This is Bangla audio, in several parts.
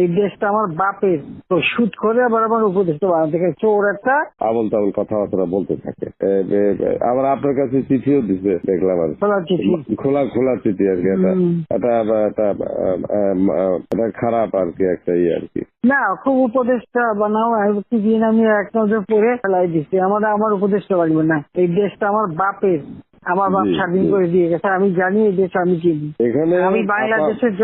এই দেশটা আমার বাপের তো সুদ করে আবার আমার উপদেশটা বানাতে গেছে। চোর একটা আবল তাবল কথাবার্তা বলতে থাকে। আবার আপনার কাছে চিঠিও দিছে দেখলাম আর খোলা চিঠি। খোলা খোলা চিঠি আর কি এটা এটা খারাপ আর কি একটা ইয়ে আর কি। না খুব উপদেশটা বানাও কি দিন আমি এক নজর পরে ফেলাই দিচ্ছি আমার আমার উপদেশটা লাগবে না। এই দেশটা আমার বাপের আমার বাপ স্বাধীন করে দিয়ে গেছে। আমি জানি এই দেশ আমি চিনি এখানে আমি বাংলাদেশের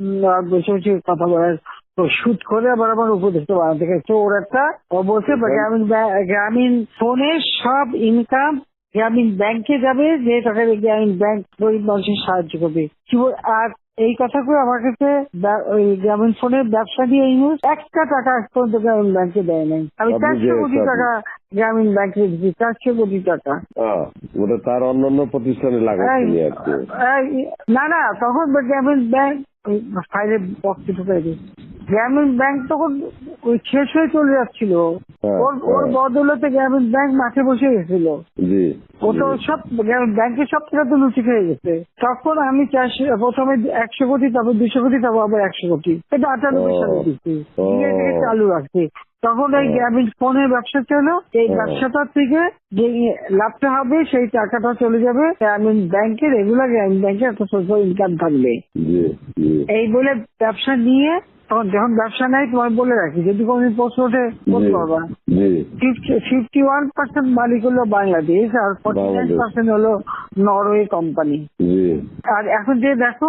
আর বসে বসে কথা বলার তো শুট করে আবার আমার উপদেশটা বানাতে গেছে। চোর একটা বলছে গ্রামীণ গ্রামীণ ফোনে সব ইনকাম গ্রামীণ ব্যাংকে যাবে যে টাকা গ্রামীণ ব্যাংক গরিব মানুষের সাহায্য করবে। আর এই কথা করে আমার কাছে ওই গ্রামীণ ফোনের ব্যবসা দিয়ে এই নিউজ একটা টাকা আজ পর্যন্ত গ্রামীণ ব্যাংকে দেয় নাই। আমি চারশো কোটি টাকা গ্রামীণ ব্যাংকে দিচ্ছি চারশো কোটি টাকা। ওটা তার অন্যান্য প্রতিষ্ঠানে এই- না না তখন গ্রামীণ ব্যাংক ফাইলে বক্সে ঢুকাই দিই গ্রামীণ ব্যাংক তখন ওই শেষ হয়ে চলে যাচ্ছিল। হ্যাঁ, ওর ওর হ্যাঁ। বদলতে গ্রামীণ ব্যাংক মাঠে বসে গেছিল। ওটা ও তো সব গ্রামীণ ব্যাংকের সব টাকা তো লুচি খেয়ে গেছে। তখন আমি প্রথমে একশো কোটি তারপর দুশো কোটি তারপর আবার একশো কোটি। এটা আটানব্বই সালে দিচ্ছি চালু রাখছি তখন এই। গ্রামীণ ফোনের ব্যবসা ছিল এই ও। ব্যবসাটা থেকে যে লাভটা হবে সেই টাকাটা চলে যাবে। গ্রামীণ ব্যাংকে রেগুলার ব্যাংকে একটা সোশ্যাল ইনকাম থাকবে। এই বলে ব্যবসা নিয়ে তখন যখন ব্যবসা নাই তোমায় বলে রাখি যদি কোনদিন প্রশ্ন ওঠে বলতে পারবা ফিফটি ওয়ান পার্সেন্ট মালিক হলো বাংলাদেশ আর ফর্টি নাইন পার্সেন্ট হলো নরওয়ে কোম্পানি আর এখন যে দেখো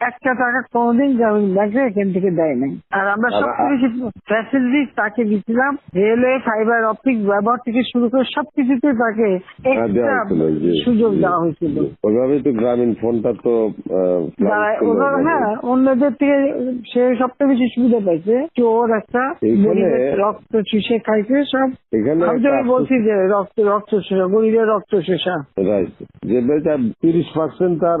একটা টাকা কোনোদিন গ্রামীণ ব্যাংকে এখান থেকে দেয় নাই আর আমরা বেশি ফ্যাসিলিটি তাকে দিচ্ছিলাম রেলওয়ে ফাইবার অপটিক ব্যবহার থেকে শুরু করে সবকিছুতে তাকে হ্যাঁ, সুযোগ দেওয়া হয়েছিল জি। ওইভাবেই তো গ্রামীণ ফোনটা তো ওরা ওইভাবে। হ্যাঁ অন্যদের থেকে সে সবচেয়ে বেশি সুবিধা পাইছে চোর একটা এইখানে- রক্ত চুষে খাইছে সব আমি একটা বলছি যে রক্ত রক্ত শোষা গরিবের রক্ত শোষা রাইট যে বেটা তিরিশ পার্সেন্ট তার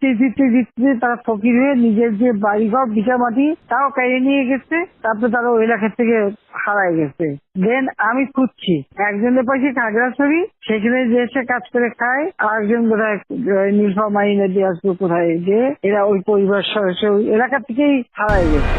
দিতে ফিরতে ফিরতে তারা ফকির হয়ে নিজের যে বাড়িঘর বিটা মাটি তাও কেড়ে নিয়ে গেছে, তারপরে তারা ওই এলাকা থেকে হারাই গেছে। দেন আমি খুঁজছি। একজনের পাশে খাগড়াছড়ি, সেখানে যে এসে কাজ করে খায়, আরেকজন বোধহয় নীলফা মাইনে দিয়ে আসবে কোথায় যে, এরা ওই পরিবার সদস্য এলাকা থেকেই হারাই গেছে।